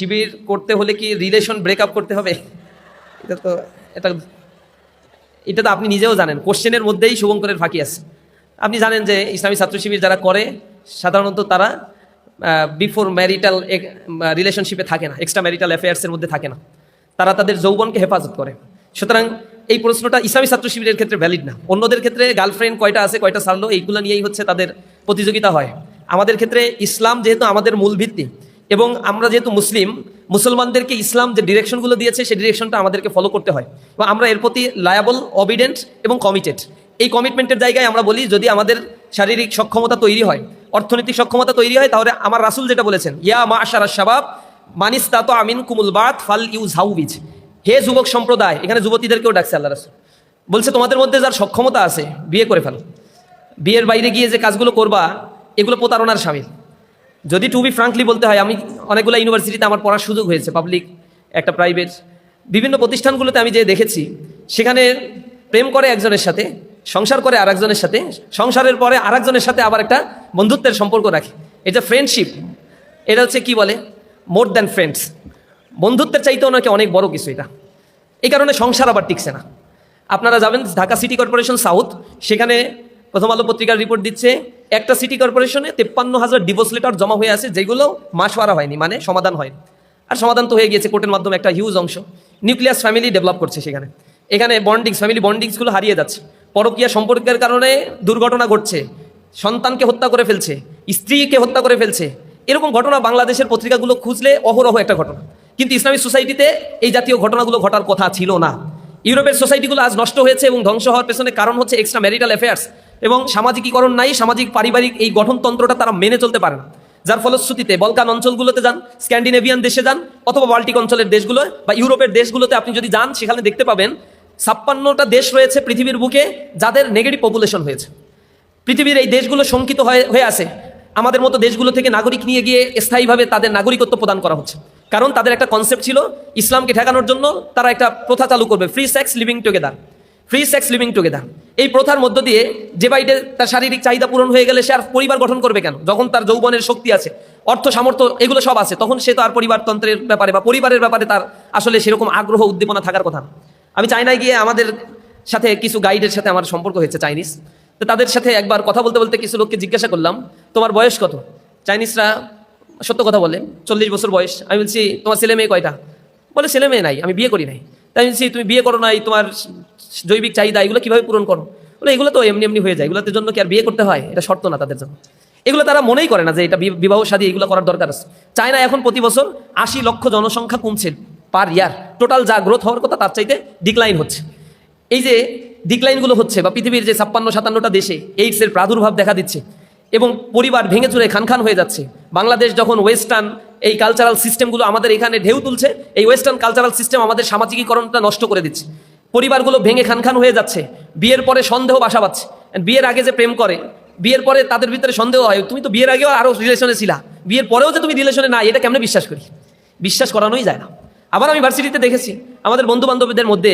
শিবির করতে হলে কি রিলেশন ব্রেকআপ করতে হবে? এটা তো, এটা এটা তো আপনি নিজেও জানেন। কোশ্চেনের মধ্যেই শুভঙ্করের ফাঁকি আছে। আপনি জানেন যে ইসলামী ছাত্র শিবির যারা করে, সাধারণত তারা বিফোর ম্যারিটাল রিলেশনশিপে থাকে না। এক্সট্রা ম্যারিটাল অ্যাফেয়ার্সের মধ্যে থাকে না। তারা তাদের যৌবনকে হেফাজত করে। সুতরাং এই প্রশ্নটা ইসলামী ছাত্র শিবিরের ক্ষেত্রে ভ্যালিড না। অন্যদের ক্ষেত্রে গার্লফ্রেন্ড কয়টা আছে, কয়টা সারলো এইগুলো নিয়েই হচ্ছে তাদের প্রতিযোগিতা হয়। আমাদের ক্ষেত্রে ইসলাম যেহেতু আমাদের মূল ভিত্তি এবং আমরা যেহেতু মুসলিম, মুসলমানদেরকে ইসলাম যে ডিরেকশনগুলো দিয়েছে, সেই ডিরেকশনটা আমাদেরকে ফলো করতে হয়। এবং আমরা এর প্রতি লায়াবল অবিডেন্ট এবং কমিটেড এই কমিটমেন্টের জায়গায় আমরা বলি, যদি আমাদের শারীরিক সক্ষমতা তৈরি হয়, অর্থনৈতিক সক্ষমতা তৈরি হয়, তাহলে আমার রাসুল যেটা বলেছেন, ইয়া মা আশারা শাবাব মানিস তাতো আমিন কুমুল বাত ফাল ইউজ হাউবিজ হে যুবক সম্প্রদায়, এখানে যুবতীদেরকেও ডাকছে আল্লাহ রাসুল। বলছে, তোমাদের মধ্যে যার সক্ষমতা আছে, বিয়ে করে ফেলো। বিয়ের বাইরে গিয়ে যে কাজগুলো করবা, এগুলো প্রতারণার সামিল। যদি টু বি ফ্রাঙ্কলি বলতে হয়, আমি অনেকগুলো ইউনিভার্সিটিতে আমার পড়ার সুযোগ হয়েছে পাবলিক একটা প্রাইভেট বিভিন্ন প্রতিষ্ঠানগুলোতে আমি যে দেখেছি, সেখানে প্রেম করে একজনের সাথে, সংসার করে আর একজনের সাথে, সংসারের পরে আর একজনের সাথে আবার একটা বন্ধুত্বের সম্পর্ক রাখে। এটা ফ্রেন্ডশিপ এটা হচ্ছে কি বলে? মোর দ্যান ফ্রেন্ডস বন্ধুত্বের চাইতেও নাকি অনেক বড় কিছু এটা। এই কারণে সংসার আবার টিকছে না। আপনারা যাবেন ঢাকা সিটি কর্পোরেশন সাউথ সেখানে প্রথম আলো পত্রিকার রিপোর্ট দিচ্ছে, একটা সিটি কর্পোরেশনে তেপ্পান্ন হাজার ডিভোর্স লেটার জমা হয়ে আছে, যেগুলো মাসওয়ারা হয়নি মানে সমাধান হয়নি। আর সমাধান তো হয়ে গিয়েছে কোর্টের মাধ্যমে একটা হিউজ অংশ। নিউক্লিয়াস ফ্যামিলি ডেভেলপ করছে সেখানে। এখানে বন্ডিংস ফ্যামিলি বন্ডিংসগুলো হারিয়ে যাচ্ছে। পরকীয়া সম্পর্কের কারণে দুর্ঘটনা ঘটছে। সন্তানকে হত্যা করে ফেলছে, স্ত্রীকে হত্যা করে ফেলছে। এরকম ঘটনা বাংলাদেশের পত্রিকাগুলো খুঁজলে অহরহ একটা ঘটনা। কিন্তু ইসলামিক সোসাইটিতে এই জাতীয় ঘটনাগুলো ঘটার কথা ছিল না। ইউরোপের সোসাইটিগুলো আজ নষ্ট হয়েছে এবং ধ্বংস হওয়ার পেছনে কারণ হচ্ছে এক্সট্রা ম্যারিটাল অ্যাফেয়ার্স এবং সামাজিকীকরণ নাই, সামাজিক পারিবারিক এই গঠনতন্ত্রটা তারা মেনে চলতে পারে না। যার ফলশ্রুতিতে বলকান অঞ্চলগুলোতে যান, স্ক্যান্ডিনেভিয়ান দেশে যান, অথবা বাল্টিক অঞ্চলের দেশগুলো বা ইউরোপের দেশগুলোতে আপনি যদি যান, সেখানে দেখতে পাবেন ছাপ্পান্নটা দেশ রয়েছে পৃথিবীর বুকে যাদের নেগেটিভ পপুলেশন হয়েছে। পৃথিবীর এই দেশগুলো শঙ্কিত হয়ে হয়ে আছে। আমাদের মতো দেশগুলো থেকে নাগরিক নিয়ে গিয়ে স্থায়ীভাবে তাদের নাগরিকত্ব প্রদান করা হচ্ছে। কারণ তাদের একটা কনসেপ্ট ছিল, ইসলামকে ঠেকানোর জন্য তারা একটা প্রথা চালু করবে free sex living together free sex living together এই প্রথার মধ্য দিয়ে যে বাইরে তার শারীরিক চাহিদা পূরণ হয়ে গেলে সে আর পরিবার গঠন করবে কেন? যখন তার যৌবনের শক্তি আছে, অর্থ, সামর্থ্য, এগুলো সব আছে, তখন সে তো আর পরিবারতন্ত্রের ব্যাপারে বা পরিবারের ব্যাপারে তার আসলে সেরকম আগ্রহ, উদ্দীপনা থাকার কথা না। আমি চাইনায় গিয়ে আমাদের সাথে কিছু গাইডের সাথে আমার সম্পর্ক হয়েছে চাইনিজ। তো তাদের সাথে একবার কথা বলতে বলতে কিছু লোককে জিজ্ঞাসা করলাম, তোমার বয়স কত? চাইনিজরা সত্য কথা বলে, চল্লিশ বছর বয়স। আমি বলছি, তোমার ছেলে মেয়ে কয়টা? বলে, ছেলে মেয়ে নাই, আমি বিয়ে করি নাই। তাই বলছি, তুমি বিয়ে করো নাই, তোমার জৈবিক চাহিদা, এগুলো কীভাবে পূরণ করো? বলে এগুলো তো এমনি এমনি হয়ে যায় এগুলোর জন্য কি আর বিয়ে করতে হয়? এটা শর্ত না তাদের জন্য। এগুলো তারা মনেই করে না যে এটা বিবাহ সাদী, এগুলো করার দরকার আছে। চায়না এখন প্রতি বছর আশি লক্ষ জনসংখ্যা কমছে পার ইয়ার। টোটাল যা গ্রোথ হওয়ার কথা তার চাইতে ডিক্লাইন হচ্ছে। এই যে ডিক্লাইনগুলো হচ্ছে বা পৃথিবীর যে ছাপ্পান্ন, সাতান্নটা দেশে এইডসের প্রাদুর্ভাব দেখা দিচ্ছে এবং পরিবার ভেঙে চুরে খান খান হয়ে যাচ্ছে। বাংলাদেশ যখন ওয়েস্টার্ন এই কালচারাল সিস্টেমগুলো আমাদের এখানে ঢেউ তুলছে, এই ওয়েস্টার্ন কালচারাল সিস্টেম আমাদের সামাজিকীকরণটা নষ্ট করে দিচ্ছে। পরিবারগুলো ভেঙে খান খান হয়ে যাচ্ছে। বিয়ের পরে সন্দেহ বাসা And বিয়ের আগে যে প্রেম করে, বিয়ের পরে তাদের ভিতরে সন্দেহ হয়, তুমি তো বিয়ের আগেও আরও রিলেশনে ছিলা। বিয়ের পরেও যে তুমি রিলেশনে না এটা কেমনে বিশ্বাস করি? বিশ্বাস করানোই যায় না। আবার আমি ভার্সিটিতে দেখেছি, আমাদের বন্ধু বান্ধবীদের মধ্যে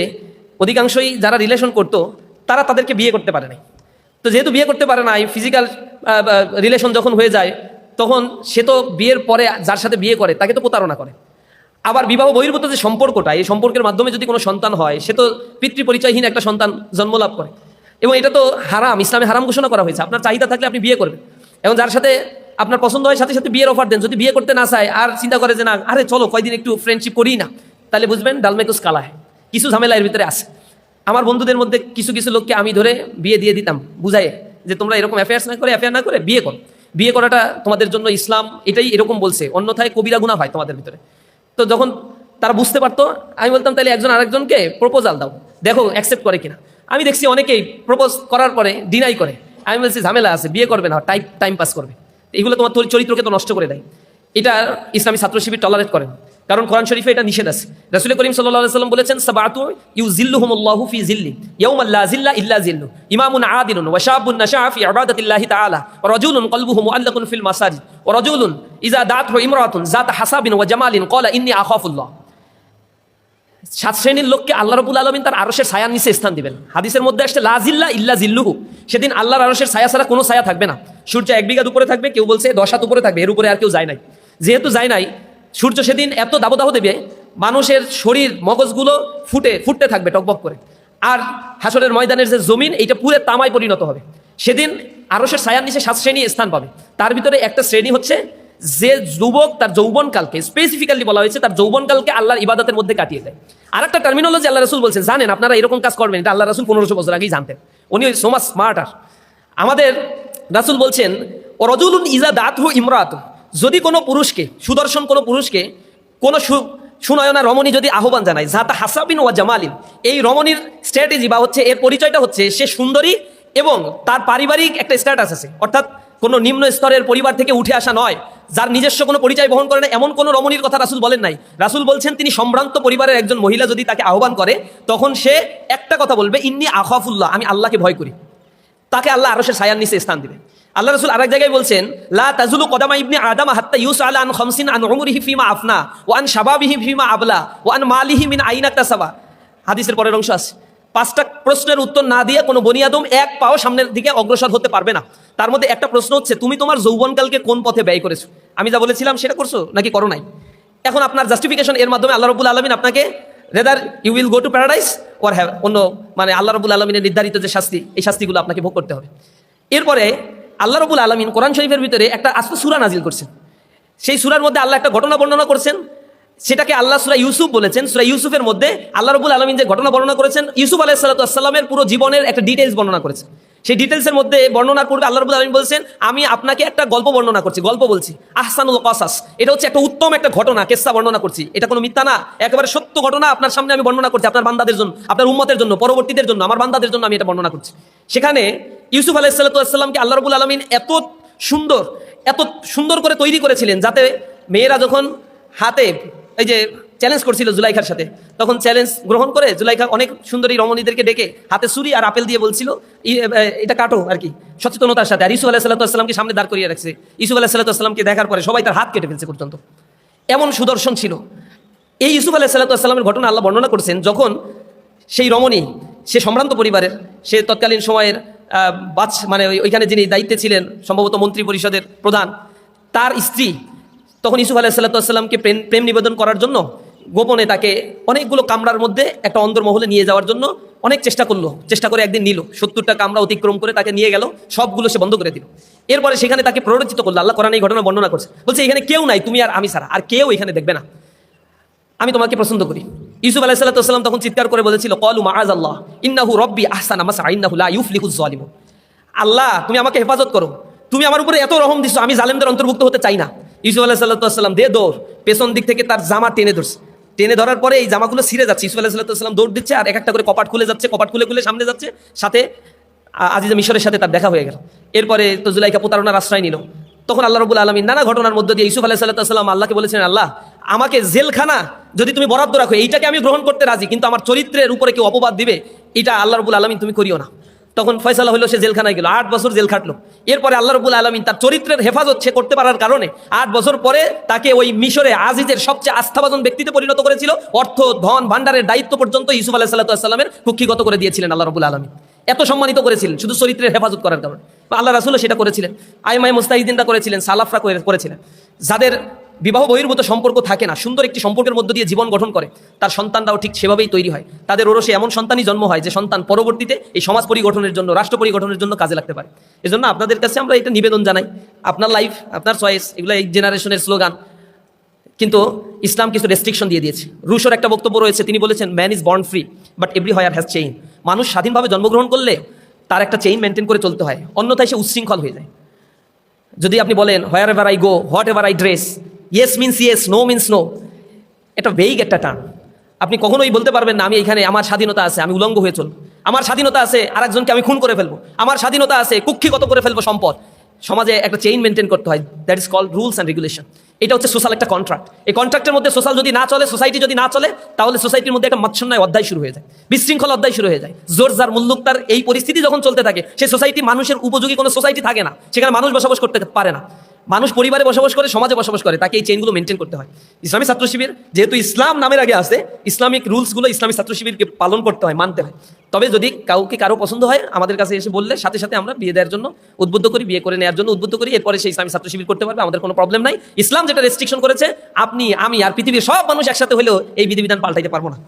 অধিকাংশই যারা রিলেশন করতো, তারা তাদেরকে বিয়ে করতে পারে নাই। তো যেহেতু বিয়ে করতে পারে না ফিজিক্যাল রিলেশন যখন হয়ে যায়, তখন সে তো বিয়ের পরে যার সাথে বিয়ে করে, তাকে তো প্রতারণা করে। আবার বিবাহ বহির্ভূত যে সম্পর্কটা, এই সম্পর্কের মাধ্যমে যদি কোনো সন্তান হয়, সে তো পিতৃ পরিচয়হীন একটা সন্তান জন্ম লাভ করে। এবং এটা তো হারাম, ইসলামে হারাম ঘোষণা করা হয়েছে। আপনার চাহিদা থাকলে আপনি বিয়ে করবেন। এবং যার সাথে আপনার পছন্দ হয়, সাথে সাথে বিয়ের অফার দেন। যদি বিয়ে করতে না চায়, আর চিন্তা করে যে না, আরে চলো, কয়দিন একটু ফ্রেন্ডশিপ করি না, তাহলে বুঝবেন ডালমেকুস কালায় কিছু ঝামেলা এর ভিতরে আছে। আমার বন্ধুদের মধ্যে কিছু কিছু লোককে আমি ধরে বিয়ে দিয়ে দিতাম বুঝাই যে তোমরা এরকম অ্যাফেয়ার্স না করে অ্যাফেয়ার না করে বিয়ে করো। বিয়ে করাটা তোমাদের জন্য ইসলাম এটাই এরকম বলছে। অন্যথায় কবিরা গুণা হয় তোমাদের ভিতরে। তো যখন তারা বুঝতে পারতো, আমি বলতাম তাহলে একজন আরেকজনকে প্রপোজাল দাও। দেখো অ্যাকসেপ্ট করে কিনা। আমি দেখছি অনেকেই প্রপোজ করার পরে ডিনাই করে। আমি বলছি, ঝামেলা আছে, বিয়ে করবে না টাইম টাইম পাস করবে। এগুলো তোমার চরিত্রকে তো নষ্ট করে দেয়। এটা ইসলামী ছাত্র শিবির টলারেট করেন কারণ কোরআন শরীফে এটা নিষেধ আছে। রাসুল করিম সাল্লাহ সাল্লাম বলেছেন, সাবাতু ইউ ফি জিল্লি জিল্লা ইল্লা জিল্লু ইমামুন আদিলুন, ওয়া শাবুন নাশাআ ফি ইবাদাতিল্লাহি তাআলা, ওয়া রাজুলুন মুআল্লাকুন ফিল মাসাজিদ, ওয়া রাজুলুন দাআতহু ইমরাতুন যাত হাসাবিন ওয়া জামালিন ক্বালা ইন্নী আখাফুল্লাহ। সাত শ্রেণির লোককে আল্লাহ রবুল আলমিন তার আরশের ছায়ার নিচে স্থান দিবেন। হাদিসের মধ্যে আসছে লাজিল্লা ইল্লা জিল্লুহু সেদিন আল্লাহর আরশের ছায়া ছাড়া কোনো ছায়া থাকবে না। সূর্য এক বিঘা উপরে থাকবে, কেউ বলছে দশ হাত উপরে থাকবে, এর উপরে আর কেউ যায় নাই। যেহেতু যায় নাই সূর্য সেদিন এত দাবদাহ দেবে, মানুষের শরীর, মগজগুলো ফুটে, ফুটতে থাকবে টকবক করে। আর হাসরের ময়দানের যে জমিন, এইটা পুরো তামায় পরিণত হবে। সেদিন আরসের ছায়ার নিচে সাত শ্রেণি স্থান পাবে। তার ভিতরে একটা শ্রেণি হচ্ছে যে যুবক তার যৌবনকালকে স্পেসিফিক্যালি বলা হয়েছে, তার যৌবনকালকে আল্লাহর ইবাদতের মধ্যে কাটিয়ে দেয়। আর একটা টার্মিনোলজি আল্লাহ রসুল বলছেন, জানেন, আপনারা এরকম কাজ করবেন, এটা আল্লাহ রসুল পনেরোশো বছর আগেই জানতেন। উনি সোমাস স্মার্টার আমাদের রাসুল বলছেন রজুলুন ইজা দাতহু ইমরাত যদি কোনো পুরুষকে, সুদর্শন কোনো পুরুষকে, কোনো সুনয়না রমণী যদি আহ্বান জানায়, যাতা হাসাবিন ওয়া জামালিন এই রমণীর স্ট্র্যাটেজি বা হচ্ছে এর পরিচয়টা হচ্ছে সে সুন্দরী এবং তার পারিবারিক একটা স্ট্যাটাস আছে। অর্থাৎ কোনো নিম্ন স্তরের পরিবার থেকে উঠে আসা নয়, যার নিজস্ব কোনো পরিচয় বহন করে না। এমন কোনো রমণীর কথা রাসুল বলেন নাই। রাসুল বলছেন, তিনি সম্ভ্রান্ত পরিবারের একজন মহিলা যদি তাকে আহ্বান করে, তখন সে একটা কথা বলবে, ইন্নি আখাফুল্লাহ আমি আল্লাহকে ভয় করি। তাকে আল্লাহ আরও সে ছায়ার নিচে স্থান দিবে আল্লাহ রসুল আরেক জায়গায় বলছেন, লা তাজুলু কদামা ইবনে আদম হাত্তা ইউস আলা আন খমসিন আন উমরিহি ফিমা আফনা ওয়ান শাবাবিহি ফিমা আবলা ওয়ান মালিহি মিন আইন আইনা তাসাবা। হাদিসের পরের অংশ আছে। পাঁচটা প্রশ্নের উত্তর না দিয়ে কোনো বনিয়াদম এক পাও সামনের দিকে অগ্রসর হতে পারবে না। তার মধ্যে একটা প্রশ্ন হচ্ছে, তুমি তোমার যৌবনকালকে কোন পথে ব্যয় করেছ? আমি যা বলেছিলাম সেটা করছ নাকি করো নাই? এখন আপনার জাস্টিফিকেশন এর মাধ্যমে আল্লাহ রবুল আলমিন আপনাকে rather you will go to paradise or have অন্য মানে আল্লাহ রবুল আলমিনের নির্ধারিত যে শাস্তি, এই শাস্তিগুলো আপনাকে ভোগ করতে হবে। এরপরে আল্লাহ রবুল আলমিন কোরআন শরীফের ভিতরে একটা আস্ত সুরা নাজিল করছেন। সেই সুরার মধ্যে আল্লাহ একটা ঘটনা বর্ণনা করছেন। সেটাকে আল্লাহ সুরা ইউসুফ বলেছেন। সুরা ইউসুফের মধ্যে আল্লাহ রবুল আলমিন যে ঘটনা বর্ণনা করেছেন, ইউসুফ আলাহিসাল্লামের পুরো জীবনের একটা ডিটেলস বর্ণনা করেছেন। সেই ডিটেলসের মধ্যে বর্ণনার পূর্বে আল্লাহ রবুল আলমিন বলছেন, আমি আপনাকে একটা গল্প বর্ণনা করছি, গল্প বলছি। আহসানুল কসাস এটা হচ্ছে একটা উত্তম একটা ঘটনা, কেসা বর্ণনা করছি। এটা কোনো মিথ্যা না, একেবারে সত্য ঘটনা আপনার সামনে আমি বর্ণনা করছি, আপনার বান্দাদের জন্য, আপনার উম্মতের জন্য, পরবর্তীদের জন্য, আমার বান্দাদের জন্য আমি এটা বর্ণনা করছি। সেখানে ইউসুফ আলাহিসাল্লামকে আল্লাহ রবুল আলমিন এত সুন্দর এত সুন্দর করে তৈরি করেছিলেন যাতে মেয়েরা যখন হাতে এই যে চ্যালেঞ্জ করছিল জুলাইখার সাথে, তখন চ্যালেঞ্জ গ্রহণ করে জুলাইখা অনেক সুন্দরী রমণীদেরকে ডেকে হাতে ছুরি আর আপেল দিয়ে বলছিল এটা কাটো আর কি, সচেতনতার সাথে। আর ইসুফ আলাহ সাল্লাহামকে সামনে দাঁড় করিয়ে রাখছে। ইসুফ আলাহ সাল্লাহামকে দেখার পরে সবাই তার হাত কেটে ফেলছে পর্যন্ত। এমন সুদর্শন ছিল। এই ইউসুফ আলাহ সাল্লাহামের ঘটনা আল্লাহ বর্ণনা করছেন, যখন সেই রমণী, সে সম্ভ্রান্ত পরিবারের, সে তৎকালীন সময়ের আহ, বাচ মানে ওইখানে যিনি দায়িত্বে ছিলেন সম্ভবত মন্ত্রী পরিষদের প্রধান তার স্ত্রী তখন ইসুফ আলাহ সাল্লাতামকে প্রেম প্রেম নিবেদন করার জন্য গোপনে তাকে অনেকগুলো কামরার মধ্যে একটা অন্দরমহলে নিয়ে যাওয়ার জন্য অনেক চেষ্টা করল চেষ্টা করে একদিন নিল। সত্তরটা কামরা অতিক্রম করে তাকে নিয়ে গেল সবগুলো সে বন্ধ করে দিল। এরপরে সেখানে তাকে প্ররোচিত করল আল্লাহ কোরআন এই ঘটনা বর্ণনা করছে। বলছে এখানে কেউ নাই তুমি আর আমি ছাড়া আর কেউ এখানে দেখবে না। আমি তোমাকে পছন্দ করি। ইউসুফ আলাহ সাল্লাম তখন চিৎকার করে বলেছিল, কলু মাআজ আল্লাহ ইন্নাহু রব্বি আহসান আল্লাহ, তুমি আমাকে হেফাজত করো। তুমি আমার উপরে এত রহম দিছো, আমি জালেমদের অন্তর্ভুক্ত হতে চাই না। ইউসুফ আলাহ সাল্লাম দে দৌড়, পেছন দিক থেকে তার জামা টেনে ধরছে। টেনে ধরার পরে এই জামাগুলো ছিঁড়ে যাচ্ছে। ইসুফ আলাহ সাল্লাম দৌড় দিচ্ছে আর এক একটা করে কপাট খুলে যাচ্ছে, কপাট খুলে খুলে সামনে যাচ্ছে। সাথে আজিজা মিশরের সাথে তার দেখা হয়ে গেল। এরপরে তো জুলাইকা প্রতারণার আশ্রয় নিল। তখন আল্লাহ রবুল আলমী নানা ঘটনার মধ্যে দিয়ে ইসুফ আলাহ সাল্লাম আল্লাহকে বলেছেন আল্লাহ, আমাকে জেলখানা যদি তুমি বরাদ্দ রাখো, এইটাকে আমি গ্রহণ করতে রাজি, কিন্তু আমার চরিত্রের উপরে কেউ অপবাদ দিবে, এটা আল্লাহ রবুল আলমিন তুমি করিও না। তখন ফয়সালা হলো সে জেলখানায় গেল, আট বছর জেল খাটলো। এরপরে আল্লাহ রবুল আলমিন তার চরিত্রের হেফাজত সে করতে পারার কারণে আট বছর পরে তাকে ওই মিশরে আজিজের সবচেয়ে আস্থাভাজন ব্যক্তিতে পরিণত করেছিল। অর্থ, ধন ভান্ডারের দায়িত্ব পর্যন্ত ইসুফ আলাহ সাল্লাহামের কুক্ষিগত করে দিয়েছিলেন আল্লাহ রবুল আলমিন। এত সম্মানিত করেছিলেন, শুধু চরিত্রের হেফাজত করার কারণে। বা আল্লাহ রাসুলও সেটা করেছিলেন। আইমাই মুস্তাহিদিনটা করেছিলেন, সালাফরা করেছিলেন। যাদের বিবাহ বহির্ভূত সম্পর্ক থাকে না, সুন্দর একটি সম্পর্কের মধ্য দিয়ে জীবন গঠন করে, তার সন্তানরাও ঠিক সেভাবেই তৈরি হয়। তাদের ওরসে এমন সন্তানই জন্ম হয় যে সন্তান পরবর্তীতে এই সমাজ পরিগঠনের জন্য, রাষ্ট্র পরিগঠনের জন্য কাজে লাগতে পারে। এজন্য আপনাদের কাছে আমরা এটা নিবেদন জানাই। আপনার লাইফ আপনার চয়েস এগুলো এই জেনারেশনের স্লোগান কিন্তু ইসলাম কিছু রেস্ট্রিকশন দিয়ে দিয়েছে। রুশোর একটা বক্তব্য রয়েছে, তিনি বলেছেন man is born free but everywhere has chain মানুষ স্বাধীনভাবে জন্মগ্রহণ করলে তার একটা চেইন মেনটেন করে চলতে হয়। অন্যথায় সে উচ্ছৃঙ্খল হয়ে যায়। যদি আপনি বলেন wherever I go whatever I dress yes means yes no means no এটা ভেইগ একটা টান আপনি কখনোই বলতে পারবেন না, আমি এখানে, আমার স্বাধীনতা আছে, আমি উলঙ্গ হয়ে চলব। আমার স্বাধীনতা আছে, আরেকজনকে আমি খুন করে ফেলব। আমার স্বাধীনতা আছে, কুক্ষিগত করে ফেলব সম্পদ। সমাজে একটা চেইন মেনটেন করতে হয় that is call rules and regulation এটা হচ্ছে সোশ্যাল একটা কন্ট্রাক্ট এই কন্ট্রাক্টের মধ্যে সোশ্যাল যদি না চলে সোসাইটি যদি না চলে, তাহলে সোসাইটির মধ্যে একটা মৎসন্যায় অধ্যায় শুরু হয়ে যায়, বিশৃঙ্খল অধ্যায় শুরু হয়ে যায়। জোর যার মুল্লুক তার এই পরিস্থিতি যখন চলতে থাকে সেই সোসাইটি মানুষের উপযোগী কোনো সোসাইটি থাকে না। সেখানে মানুষ বসবাস করতে পারে না। মানুষ পরিবারে বসবাস করে, সমাজে বসবাস করে, তাকে এই চেইনগুলো মেনটেন করতে হয়। ইসলামী ছাত্র শিবির যেহেতু ইসলাম নামের আগে আসে ইসলামিক রুলসগুলো ইসলামী ছাত্র শিবিরকে পালন করতে হয়, মানতে হয়। তবে যদি কাউকে কারও পছন্দ হয়, আমাদের কাছে এসে বললে, সাথে সাথে আমরা বিয়ে দেওয়ার জন্য উদ্বুদ্ধ করি, বিয়ে করে নেওয়ার জন্য উদ্বুদ্ধ করি, এরপরে সেই ইসলামী ছাত্র শিবির করতে পারবে, আমাদের কোনো প্রবলেম নাই। ইসলাম যেটা রেস্ট্রিকশন করেছে, আপনি, আমি আর পৃথিবীর সব মানুষ একসাথে হলেও এই বিধিবিধান পাল্টাইতে পারব না।